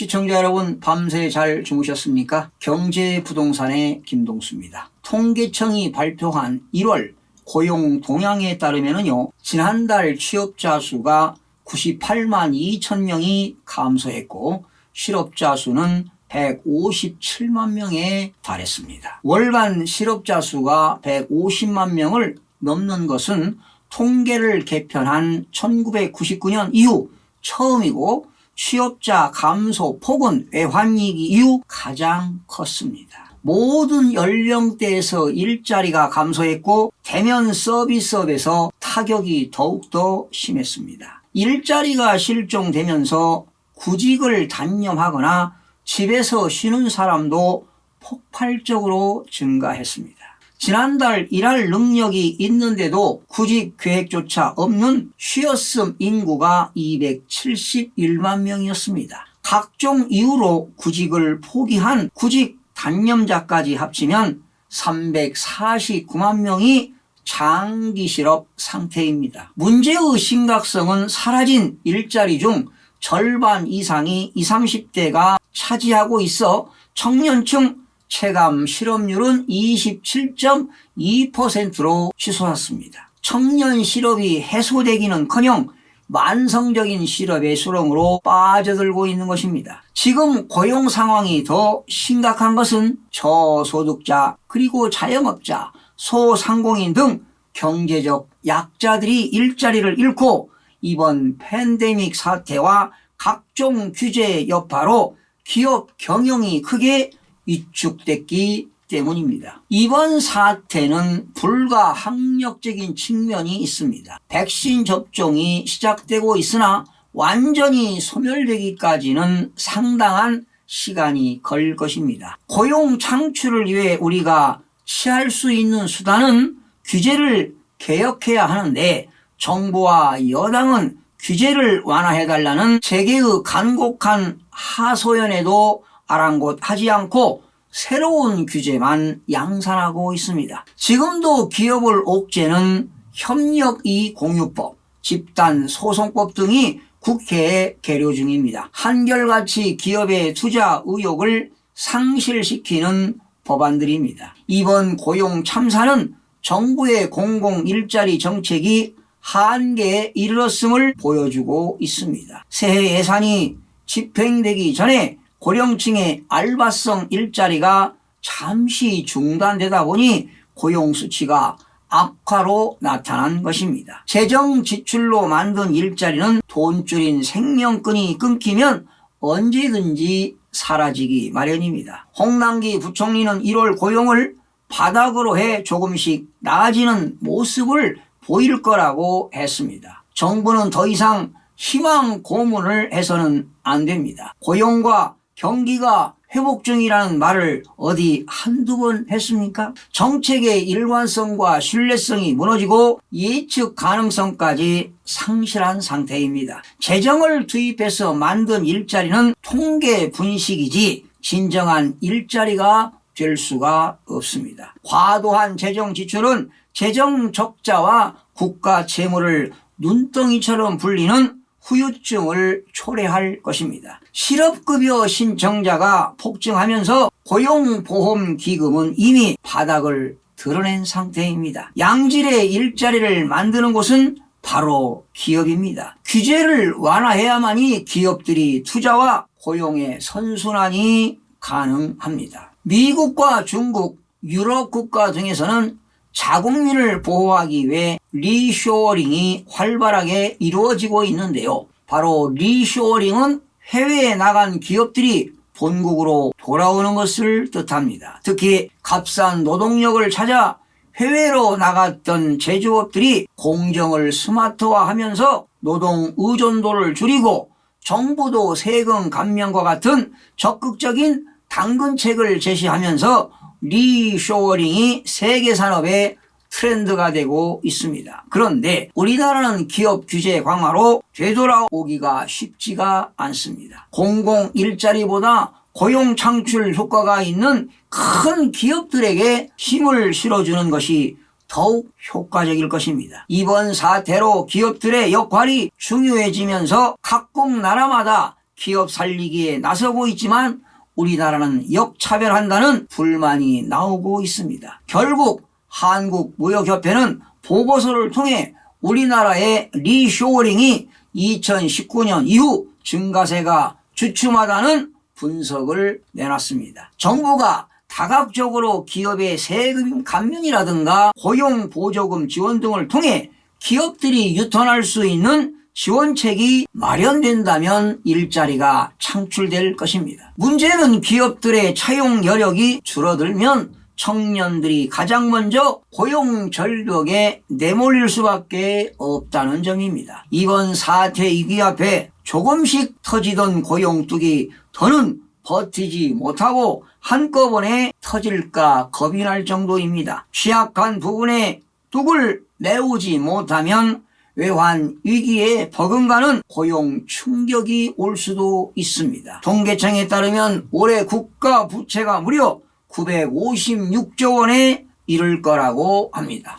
시청자 여러분 밤새 잘 주무셨습니까? 경제부동산의 김동수입니다. 통계청이 발표한 1월 고용 동향에 따르면요 지난달 취업자 수가 98만 2천 명이 감소했고 실업자 수는 157만 명에 달했습니다. 월간 실업자 수가 150만 명을 넘는 것은 통계를 개편한 1999년 이후 처음이고 취업자 감소 폭은 외환위기 이후 가장 컸습니다. 모든 연령대에서 일자리가 감소했고 대면 서비스업에서 타격이 더욱더 심했습니다. 일자리가 실종되면서 구직을 단념하거나 집에서 쉬는 사람도 폭발적으로 증가했습니다. 지난달 일할 능력이 있는데도 구직 계획조차 없는 쉬었음 인구가 271만 명이었습니다. 각종 이유로 구직을 포기한 구직 단념자까지 합치면 349만 명이 장기 실업 상태입니다. 문제의 심각성은 사라진 일자리 중 절반 이상이 20, 30대가 차지하고 있어 청년층 체감 실업률은 27.2%로 치솟았습니다. 청년 실업이 해소되기는커녕 만성적인 실업의 수렁으로 빠져들고 있는 것입니다. 지금 고용 상황이 더 심각한 것은 저소득자 그리고 자영업자, 소상공인 등 경제적 약자들이 일자리를 잃고 이번 팬데믹 사태와 각종 규제 여파로 기업 경영이 크게 위축됐기 때문입니다. 이번 사태는 불가항력적인 측면이 있습니다. 백신 접종이 시작되고 있으나 완전히 소멸되기까지는 상당한 시간이 걸 것입니다. 고용 창출을 위해 우리가 취할 수 있는 수단은 규제를 개혁해야 하는데 정부와 여당은 규제를 완화해달라는 세계의 간곡한 하소연에도 아랑곳하지 않고 새로운 규제만 양산하고 있습니다. 지금도 기업을 옥죄는 협력이공유법, 집단소송법 등이 국회에 계류 중입니다. 한결같이 기업의 투자 의욕을 상실시키는 법안들입니다. 이번 고용 참사는 정부의 공공 일자리 정책이 한계에 이르렀음을 보여주고 있습니다. 새해 예산이 집행되기 전에 고령층의 알바성 일자리가 잠시 중단되다 보니 고용 수치가 악화로 나타난 것입니다. 재정 지출로 만든 일자리는 돈줄인 생명끈이 끊기면 언제든지 사라지기 마련입니다. 홍남기 부총리는 1월 고용을 바닥으로 해 조금씩 나아지는 모습을 보일 거라고 했습니다. 정부는 더 이상 희망 고문을 해서는 안 됩니다. 고용과 경기가 회복 중이라는 말을 어디 한두 번 했습니까? 정책의 일관성과 신뢰성이 무너지고 예측 가능성까지 상실한 상태입니다. 재정을 투입해서 만든 일자리는 통계 분식이지 진정한 일자리가 될 수가 없습니다. 과도한 재정 지출은 재정 적자와 국가 채무를 눈덩이처럼 불리는 후유증을 초래할 것입니다. 실업급여 신청자가 폭증하면서 고용보험기금은 이미 바닥을 드러낸 상태입니다. 양질의 일자리를 만드는 곳은 바로 기업입니다. 규제를 완화해야만이 기업들이 투자와 고용의 선순환이 가능합니다. 미국과 중국, 유럽 국가 등에서는 자국민을 보호하기 위해 리쇼어링이 활발하게 이루어지고 있는데요. 바로 리쇼어링은 해외에 나간 기업들이 본국으로 돌아오는 것을 뜻합니다. 특히 값싼 노동력을 찾아 해외로 나갔던 제조업들이 공정을 스마트화하면서 노동 의존도를 줄이고 정부도 세금 감면과 같은 적극적인 당근책을 제시하면서 리쇼어링이 세계 산업의 트렌드가 되고 있습니다. 그런데 우리나라는 기업 규제 강화로 되돌아오기가 쉽지가 않습니다. 공공 일자리보다 고용 창출 효과가 있는 큰 기업들에게 힘을 실어주는 것이 더욱 효과적일 것입니다. 이번 사태로 기업들의 역할이 중요해지면서 각국 나라마다 기업 살리기에 나서고 있지만 우리나라는 역차별한다는 불만이 나오고 있습니다. 결국 한국무역협회는 보고서를 통해 우리나라의 리쇼링이 2019년 이후 증가세가 주춤하다는 분석을 내놨습니다. 정부가 다각적으로 기업의 세금 감면이라든가 고용 보조금 지원 등을 통해 기업들이 유턴할 수 있는 지원책이 마련된다면 일자리가 창출될 것입니다. 문제는 기업들의 차용 여력이 줄어들면 청년들이 가장 먼저 고용 절벽에 내몰릴 수밖에 없다는 점입니다. 이번 사태 위기 앞에 조금씩 터지던 고용뚝이 더는 버티지 못하고 한꺼번에 터질까 겁이 날 정도입니다. 취약한 부분에 뚝을 메우지 못하면 외환 위기에 버금가는 고용 충격이 올 수도 있습니다. 통계청에 따르면 올해 국가 부채가 무려 956조 원에 이를 거라고 합니다.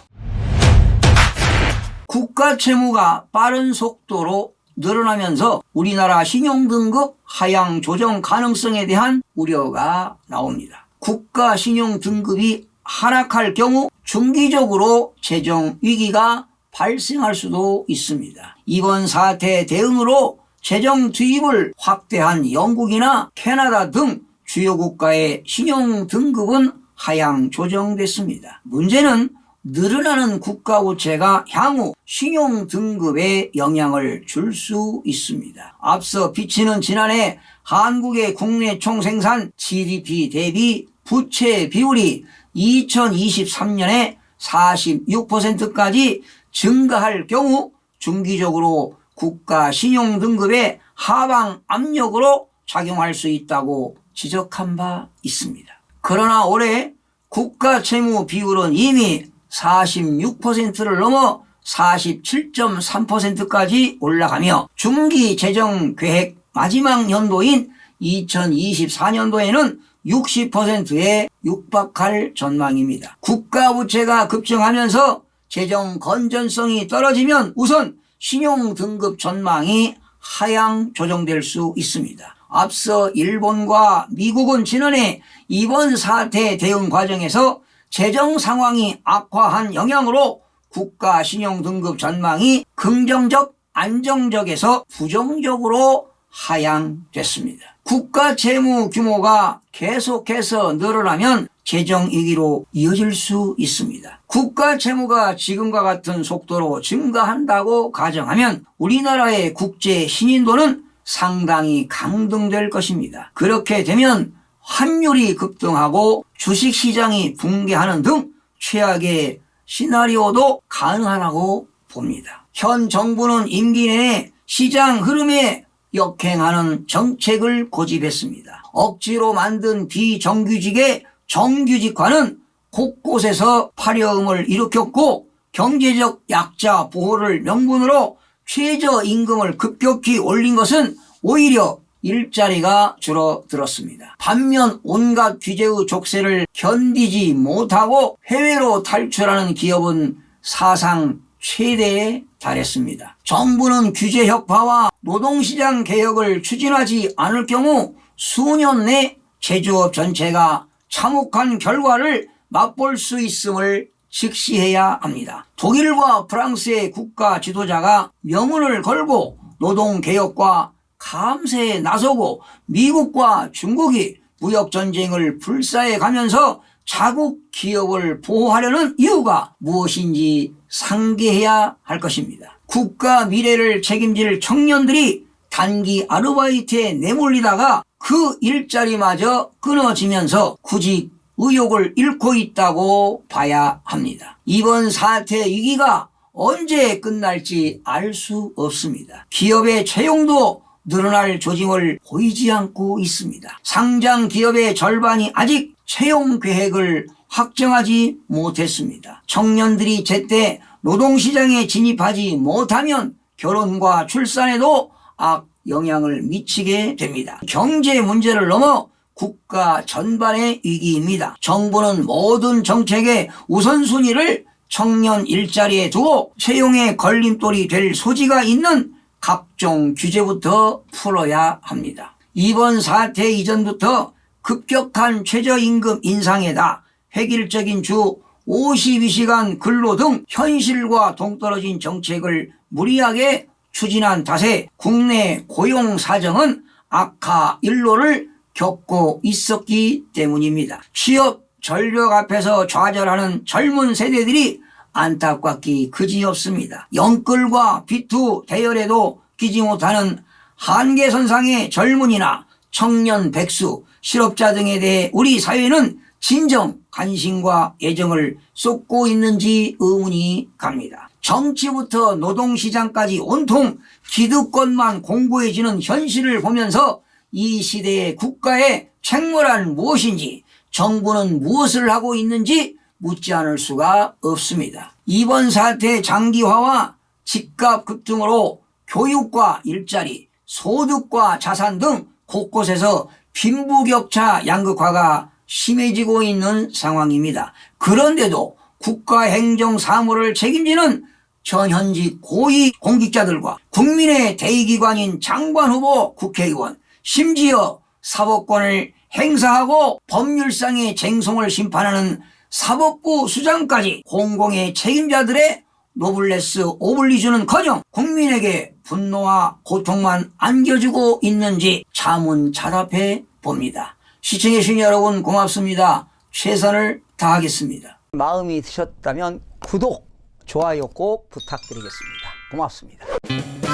국가 채무가 빠른 속도로 늘어나면서 우리나라 신용등급 하향 조정 가능성에 대한 우려가 나옵니다. 국가 신용등급이 하락할 경우 중기적으로 재정 위기가 발생할 수도 있습니다. 이번 사태 대응으로 재정 투입을 확대한 영국이나 캐나다 등 주요 국가의 신용 등급은 하향 조정됐습니다. 문제는 늘어나는 국가 부채가 향후 신용 등급에 영향을 줄 수 있습니다. 앞서 비치는 지난해 한국의 국내 총생산 GDP 대비 부채 비율이 2023년에 46%까지 증가할 경우 중기적으로 국가 신용 등급의 하방 압력으로 작용할 수 있다고 지적한 바 있습니다. 그러나 올해 국가 채무 비율은 이미 46%를 넘어 47.3%까지 올라가며 중기 재정 계획 마지막 연도인 2024년도에는 60%에 육박할 전망입니다. 국가 부채가 급증하면서 재정 건전성이 떨어지면 우선 신용 등급 전망이 하향 조정될 수 있습니다. 앞서 일본과 미국은 지난해 이번 사태 대응 과정에서 재정 상황이 악화한 영향으로 국가 신용 등급 전망이 긍정적 안정적에서 부정적으로 하향됐습니다. 국가 채무 규모가 계속해서 늘어나면 재정 위기로 이어질 수 있습니다. 국가 채무가 지금과 같은 속도로 증가한다고 가정하면 우리나라의 국제 신인도는 상당히 강등될 것입니다. 그렇게 되면 환율이 급등하고 주식시장이 붕괴하는 등 최악의 시나리오도 가능하다고 봅니다. 현 정부는 임기 내에 시장 흐름에 역행하는 정책을 고집했습니다. 억지로 만든 비정규직의 정규직화는 곳곳에서 파렴을 일으켰고 경제적 약자 보호를 명분으로 최저임금을 급격히 올린 것은 오히려 일자리가 줄어들었습니다. 반면 온갖 규제의 족쇄를 견디지 못하고 해외로 탈출하는 기업은 사상 최대에 달했습니다. 정부는 규제 혁파와 노동시장 개혁을 추진하지 않을 경우 수년 내 제조업 전체가 참혹한 결과를 맛볼 수 있음을 직시해야 합니다. 독일과 프랑스의 국가 지도자가 명운을 걸고 노동개혁과 감세에 나서고 미국과 중국이 무역전쟁을 불사해 가면서 자국 기업을 보호하려는 이유가 무엇인지 상기해야 할 것입니다. 국가 미래를 책임질 청년들이 단기 아르바이트에 내몰리다가 그 일자리마저 끊어지면서 구직 의욕을 잃고 있다고 봐야 합니다. 이번 사태 위기가 언제 끝날지 알 수 없습니다. 기업의 채용도 늘어날 조짐을 보이지 않고 있습니다. 상장 기업의 절반이 아직 채용 계획을 확정하지 못했습니다. 청년들이 제때 노동시장에 진입하지 못하면 결혼과 출산에도 악 영향을 미치게 됩니다. 경제 문제를 넘어 국가 전반의 위기입니다. 정부는 모든 정책의 우선순위를 청년 일자리에 두고 채용의 걸림돌이 될 소지가 있는 각종 규제부터 풀어야 합니다. 이번 사태 이전부터 급격한 최저임금 인상에다 획일적인 주 52시간 근로 등 현실과 동떨어진 정책을 무리하게 추진한 탓에 국내 고용 사정은 악화 일로를 겪고 있었기 때문입니다. 취업 전력 앞에서 좌절하는 젊은 세대들이 안타깝기 그지없습니다. 영끌과 비투 대열에도 끼지 못하는 한계선상의 젊은이나 청년 백수, 실업자 등에 대해 우리 사회는 진정 관심과 애정을 쏟고 있는지 의문이 갑니다. 정치부터 노동시장까지 온통 기득권만 공고해지는 현실을 보면서 이 시대의 국가의 책무란 무엇인지 정부는 무엇을 하고 있는지 묻지 않을 수가 없습니다. 이번 사태 장기화와 집값 급등으로 교육과 일자리, 소득과 자산 등 곳곳에서 빈부격차 양극화가 심해지고 있는 상황입니다. 그런데도 국가 행정 사무를 책임지는 전현직 고위 공직자들과 국민의 대의기관인 장관 후보 국회의원, 심지어 사법권을 행사하고 법률상의 쟁송을 심판하는 사법부 수장까지 공공의 책임자들의 노블레스 오블리주는 커녕 국민에게 분노와 고통만 안겨주고 있는지 자문 자답해 봅니다. 시청해 주신 여러분 고맙습니다. 최선을 다하겠습니다. 마음이 드셨다면 구독, 좋아요 꼭 부탁드리겠습니다. 고맙습니다.